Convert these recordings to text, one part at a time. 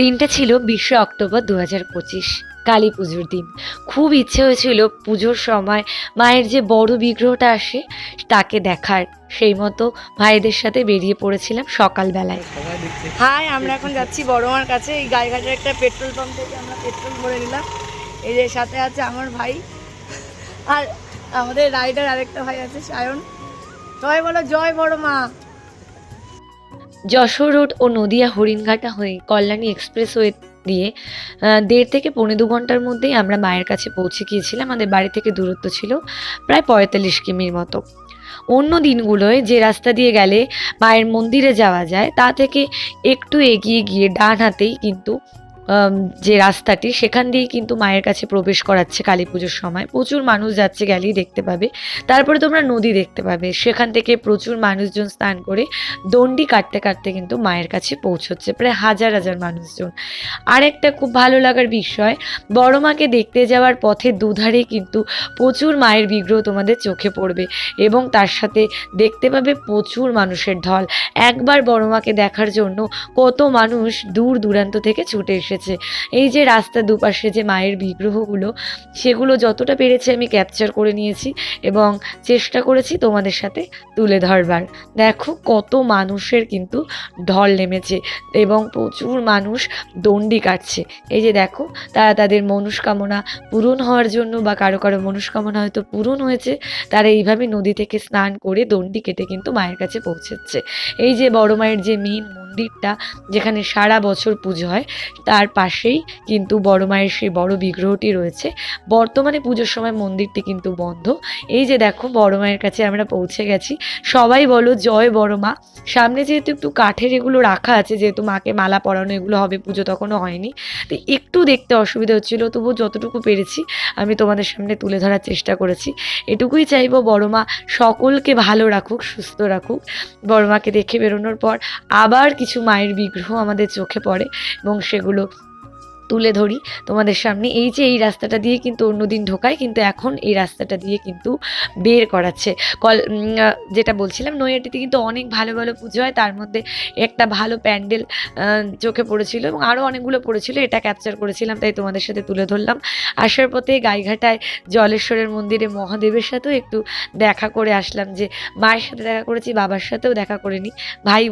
দিনটা ছিল বিশে অক্টোবর দু হাজার পঁচিশ, কালী পুজোর দিন। খুব ইচ্ছে হয়েছিল পুজোর সময় মায়ের যে বড় বিগ্রহটা আসে, তাকে দেখার। সেই মতো ভাইদের সাথে বেরিয়ে পড়েছিলাম সকালবেলায়। হাই, আমরা এখন যাচ্ছি বড়মার কাছে। এই গাইঘাটের একটা পেট্রোল পাম্প থেকে আমরা পেট্রোল ভরে নিলাম। এই যে সাথে আছে আমার ভাই আর আমাদের রাইডার আরেকটা ভাই আছে, সায়ন। সবাই বলো, জয় বড় মা যশোর রোড ও নদিয়া হরিণঘাটা হয়ে কল্যাণী এক্সপ্রেসওয়ে দিয়ে দেড় থেকে পৌনে দু ঘণ্টার মধ্যেই আমরা মায়ের কাছে পৌঁছে গিয়েছিলাম। আমাদের বাড়ি থেকে দূরত্ব ছিল প্রায় পঁয়তাল্লিশ কিমির মতো। অন্য দিনগুলোয় যে রাস্তা দিয়ে গেলে মায়ের মন্দিরে যাওয়া যায়, তা থেকে একটু এগিয়ে গিয়ে ডান হাতেই কিন্তু যে রাস্তাটি, সেখান দিয়ে কিন্তু মায়ের কাছে প্রবেশ করাচ্ছে কালী পুজোর সময়। প্রচুর মানুষ যাচ্ছে গেলেই দেখতে পাবে। তারপরে তোমরা নদী দেখতে পাবে। সেখান থেকে প্রচুর মানুষজন স্নান করে দণ্ডি কাটতে কাটতে কিন্তু মায়ের কাছে পৌঁছচ্ছে। প্রায় হাজার হাজার মানুষজন। আরেকটা খুব ভালো লাগার বিষয়, বড় মাকে দেখতে যাওয়ার পথে দুধারে কিন্তু প্রচুর মায়ের বিগ্রহ তোমাদের চোখে পড়বে এবং তার সাথে দেখতে পাবে প্রচুর মানুষের ঢল। একবার বড় মাকে দেখার জন্য কত মানুষ দূর দূরান্ত থেকে ছুটে এসেছে। এই যে রাস্তা দুপাশে যে মায়ের বিগ্রহগুলো, সেগুলো যতটা পেরেছি আমি ক্যাপচার করে নিয়েছি এবং চেষ্টা করেছি তোমাদের সাথে তুলে ধরবার। দেখো কত মানুষের কিন্তু ঢল নেমেছে এবং প্রচুর মানুষ দণ্ডি কাটছে। এই যে দেখো, তারা তাদের মনস্কামনা পূরণ হওয়ার জন্য বা কারও কারও মনস্কামনা হয়তো পূরণ হয়েছে, তারা এইভাবে নদী থেকে স্নান করে দণ্ডি কেটে কিন্তু মায়ের কাছে পৌঁছেছে। এই যে বড় মায়ের যে মেন মন্দিরটা, যেখানে সারা বছর পুজো হয়, তার পাশেই কিন্তু বড় মায়ের সেই বড় বিগ্রহটি রয়েছে। বর্তমানে পুজোর সময় মন্দিরটি কিন্তু বন্ধ। এই যে দেখো, বড় মায়ের কাছে আমরা পৌঁছে গেছি। সবাই বলো, জয় বড় মা। সামনে যেহেতু একটু কাঠের এগুলো রাখা আছে, যেহেতু মাকে মালা পরানো এগুলো হবে, পুজো তখনও হয়নি। তো একটু দেখতে অসুবিধা হচ্ছিল তবু যতটুকু পেরেছি, আমি তোমাদের সামনে তুলে ধরার চেষ্টা করেছি। এটুকুই চাইব বড় মা, সকলকে ভালো রাখুক, সুস্থ রাখুক। বড় মাকে দেখে বেরোনোর পর আবার কিছু মায়ের বিগ্রহ আমাদের চোখে পড়ে এবং সেগুলো তুলে ধরি তোমাদের সামনে। এই যে এই রাস্তাটা দিয়ে কিন্তু অন্যদিন ঢোকায়, কিন্তু এখন এই রাস্তাটা দিয়ে কিন্তু বের করাচ্ছে। কল যেটা বলছিলাম নৈয়াটিতে কিন্তু অনেক ভালো ভালো পুজো হয়। তার মধ্যে একটা ভালো প্যান্ডেল চোখে পড়েছিল এবং আরও অনেকগুলো পড়েছিল। এটা ক্যাপচার করেছিলাম, তাই তোমাদের সাথে তুলে ধরলাম। আসার পথে গাইঘাটায় জলেশ্বরের মন্দিরে মহাদেবের সাথেও একটু দেখা করে আসলাম যে, মায়ের সাথে দেখা করেছি, বাবার সাথেও দেখা করে নিই ভাই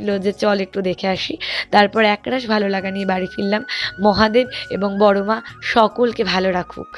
বলেছিল যে চল একটু দেখে আসি। তারপর একরাশ ভালো লাগা নিয়ে বাড়ি ফিরলাম। মহাদেব এবং বড়মা সকলকে ভালো রাখুক।